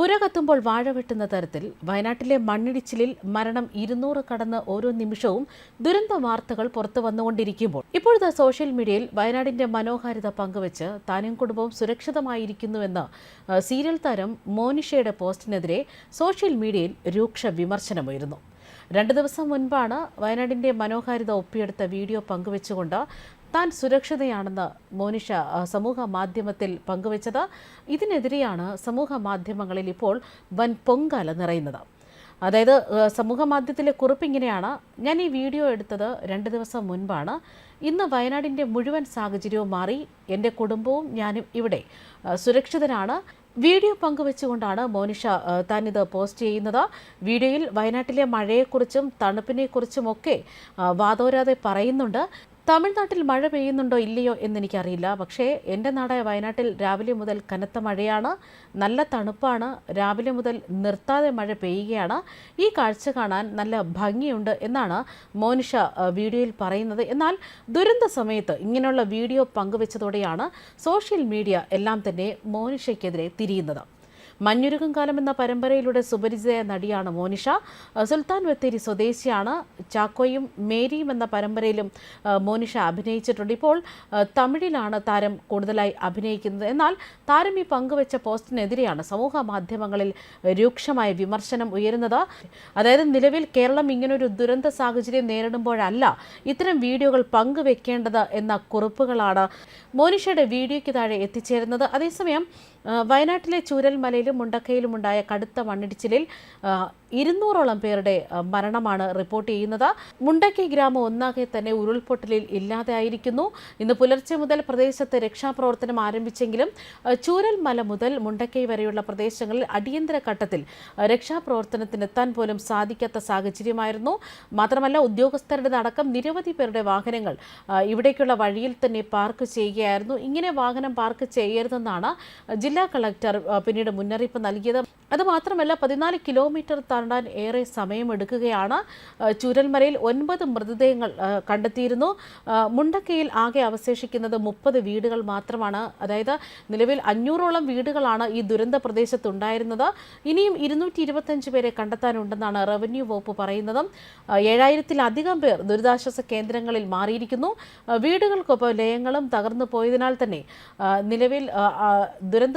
പുര കത്തുമ്പോൾ വാഴ വെട്ടുന്ന തരത്തിൽ വയനാട്ടിലെ മണ്ണിടിച്ചിലിൽ മരണം ഇരുന്നൂറ് കടന്ന് ഓരോ നിമിഷവും ദുരന്ത വാർത്തകൾ പുറത്തു വന്നുകൊണ്ടിരിക്കുമ്പോൾ ഇപ്പോഴത്തെ സോഷ്യൽ മീഡിയയിൽ വയനാടിന്റെ മനോഹാരിത പങ്കുവച്ച് താനും കുടുംബവും സുരക്ഷിതമായിരിക്കുന്നുവെന്ന് സീരിയൽ താരം മോനിഷയുടെ പോസ്റ്റിനെതിരെ സോഷ്യൽ മീഡിയയിൽ രൂക്ഷ വിമർശനമുയരുന്നു. രണ്ട് ദിവസം മുൻപാണ് വയനാടിന്റെ മനോഹാരിത ഒപ്പിയെടുത്ത വീഡിയോ പങ്കുവെച്ചുകൊണ്ട് താൻ സുരക്ഷിതയാണെന്ന് മോനിഷ സമൂഹ മാധ്യമത്തിൽ പങ്കുവച്ചത്. ഇതിനെതിരെയാണ് സമൂഹ മാധ്യമങ്ങളിൽ ഇപ്പോൾ വൻ പൊങ്കാല നിറയുന്നത്. അതായത് സമൂഹ മാധ്യമത്തിലെ കുറിപ്പ് ഇങ്ങനെയാണ്. ഞാൻ ഈ വീഡിയോ എടുത്തത് രണ്ട് ദിവസം മുൻപാണ്. ഇന്ന് വയനാടിന്റെ മുഴുവൻ സാഹചര്യവും മാറി. എന്റെ കുടുംബവും ഞാനും ഇവിടെ സുരക്ഷിതനാണ് വീഡിയോ പങ്കുവെച്ചുകൊണ്ടാണ് മോനിഷ താൻ ഇത് പോസ്റ്റ് ചെയ്യുന്നത്. വീഡിയോയിൽ വയനാട്ടിലെ മഴയെക്കുറിച്ചും തണുപ്പിനെക്കുറിച്ചുമൊക്കെ വാദോരാതെ പറയുന്നുണ്ട്. തമിഴ്നാട്ടിൽ മഴ പെയ്യുന്നുണ്ടോ ഇല്ലയോ എന്ന് എന്നെനിക്കറിയില്ല. പക്ഷേ എന്റെ നാടായ വയനാട്ടിൽ രാവിലെ മുതൽ കനത്ത മഴയാണ്. നല്ല തണുപ്പാണ്. രാവിലെ മുതൽ നിർത്താതെ മഴ പെയ്യുകയാണ്. ഈ കാഴ്ച കാണാൻ നല്ല ഭംഗിയുണ്ട് എന്നാണ് മോനിഷ വീഡിയോയിൽ പറയുന്നത്. എന്നാൽ ദുരന്ത സമയത്ത് ഇങ്ങനെയുള്ള വീഡിയോ പങ്കുവച്ചതോടെയാണ് സോഷ്യൽ മീഡിയ എല്ലാം തന്നെ മോനിഷയ്ക്കെതിരെ തിരിയുന്നത്. മഞ്ഞുരുകും കാലം എന്ന പരമ്പരയിലൂടെ സുപരിചിതയായ നടിയാണ് മോനിഷ. സുൽത്താൻ ബത്തേരി സ്വദേശിയാണ് ചാക്കോയും മേരിയും എന്ന പരമ്പരയിലും മോനിഷ അഭിനയിച്ചിട്ടുണ്ട്. ഇപ്പോൾ തമിഴിലാണ് താരം കൂടുതലായി അഭിനയിക്കുന്നത്. എന്നാൽ താരം ഈ പങ്കുവച്ച പോസ്റ്റിനെതിരെയാണ് സമൂഹ മാധ്യമങ്ങളിൽ രൂക്ഷമായ വിമർശനം ഉയരുന്നത്. അതായത് നിലവിൽ കേരളം ഇങ്ങനൊരു ദുരന്ത സാഹചര്യം നേരിടുമ്പോഴല്ല ഇത്തരം വീഡിയോകൾ പങ്കുവെക്കേണ്ടത് എന്ന കുറിപ്പുകളാണ് മോനിഷയുടെ വീഡിയോയ്ക്ക് താഴെ എത്തിച്ചേരുന്നത്. അതേസമയം വയനാട്ടിലെ ചൂരൽമലയിലും മുണ്ടക്കയിലും ഉണ്ടായ കടുത്ത മണ്ണിടിച്ചിലിൽ ഇരുന്നൂറോളം പേരുടെ മരണമാണ് റിപ്പോർട്ട് ചെയ്യുന്നത്. മുണ്ടക്കൈ ഗ്രാമം ഒന്നാകെ തന്നെ ഉരുൾപൊട്ടലിൽ ഇല്ലാതെയായിരിക്കുന്നു. ഇന്ന് പുലർച്ചെ മുതൽ പ്രദേശത്ത് രക്ഷാപ്രവർത്തനം ആരംഭിച്ചെങ്കിലും ചൂരൽമല മുതൽ മുണ്ടക്കൈ വരെയുള്ള പ്രദേശങ്ങളിൽ അടിയന്തര ഘട്ടത്തിൽ രക്ഷാപ്രവർത്തനത്തിന് എത്താൻ പോലും സാധിക്കാത്ത സാഹചര്യമായിരുന്നു. മാത്രമല്ല ഉദ്യോഗസ്ഥരുടെ അടക്കം നിരവധി പേരുടെ വാഹനങ്ങൾ ഇവിടേക്കുള്ള വഴിയിൽ തന്നെ പാർക്ക് ചെയ്യുകയായിരുന്നു. ഇങ്ങനെ വാഹനം പാർക്ക് ചെയ്യരുതെന്നാണ് ജില്ലാ കളക്ടർ പിന്നീട് മുന്നറിയിപ്പ് നൽകിയത്. അതുമാത്രമല്ല പതിനാല് കിലോമീറ്റർ താണ്ടാൻ ഏറെ സമയമെടുക്കുകയാണ്. ചുരൽമലയിൽ ഒൻപത് മൃതദേഹങ്ങൾ കണ്ടെത്തിയിരുന്നു. മുണ്ടക്കയിൽ ആകെ അവശേഷിക്കുന്നത് മുപ്പത് വീടുകൾ മാത്രമാണ്. അതായത് നിലവിൽ അഞ്ഞൂറോളം വീടുകളാണ് ഈ ദുരന്ത പ്രദേശത്തുണ്ടായിരുന്നത്. ഇനിയും ഇരുന്നൂറ്റി ഇരുപത്തഞ്ച് പേരെ കണ്ടെത്താനുണ്ടെന്നാണ് റവന്യൂ വകുപ്പ് പറയുന്നത്. ഏഴായിരത്തിലധികം പേർ ദുരിതാശ്വാസ കേന്ദ്രങ്ങളിൽ മാറിയിരിക്കുന്നു. വീടുകൾക്കൊപ്പം ലയങ്ങളും തകർന്നു പോയതിനാൽ തന്നെ നിലവിൽ ആ,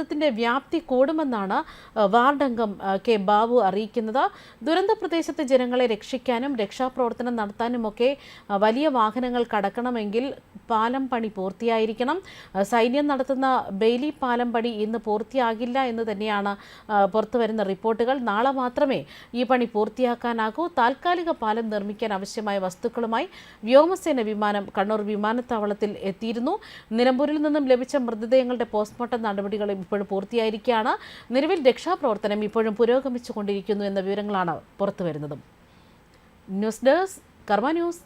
ആ, ദുരന്തത്തിന്റെ വ്യാപ്തി കൂടുമെന്നാണ് വാർഡംഗം കെ ബാബു അറിയിക്കുന്നത്. ദുരന്ത പ്രദേശത്തെ ജനങ്ങളെ രക്ഷിക്കാനും രക്ഷാപ്രവർത്തനം നടത്താനുമൊക്കെ വലിയ വാഹനങ്ങൾ കടക്കണമെങ്കിൽ പാലം പണി പൂർത്തിയായിരിക്കണം സൈന്യം നടത്തുന്ന ബെയിലി പാലം പണി ഇന്ന് പൂർത്തിയാകില്ല എന്ന് തന്നെയാണ് പുറത്തുവരുന്ന പുറത്തു വരുന്ന റിപ്പോർട്ടുകൾ. നാളെ മാത്രമേ ഈ പണി പൂർത്തിയാക്കാനാകൂ. താൽക്കാലിക പാലം നിർമ്മിക്കാൻ ആവശ്യമായ വസ്തുക്കളുമായി വ്യോമസേന വിമാനം കണ്ണൂർ വിമാനത്താവളത്തിൽ എത്തിയിരുന്നു. നിലമ്പൂരിൽ നിന്നും ലഭിച്ച മൃതദേഹങ്ങളുടെ പോസ്റ്റ്മോർട്ടം നടപടികൾ ഇപ്പോഴും പൂർത്തിയായിരിക്കുകയാണ്. നിലവിൽ രക്ഷാപ്രവർത്തനം ഇപ്പോഴും പുരോഗമിച്ചുകൊണ്ടിരിക്കുന്നു എന്ന വിവരങ്ങളാണ് പുറത്തുവരുന്നതും. News desk Karma news.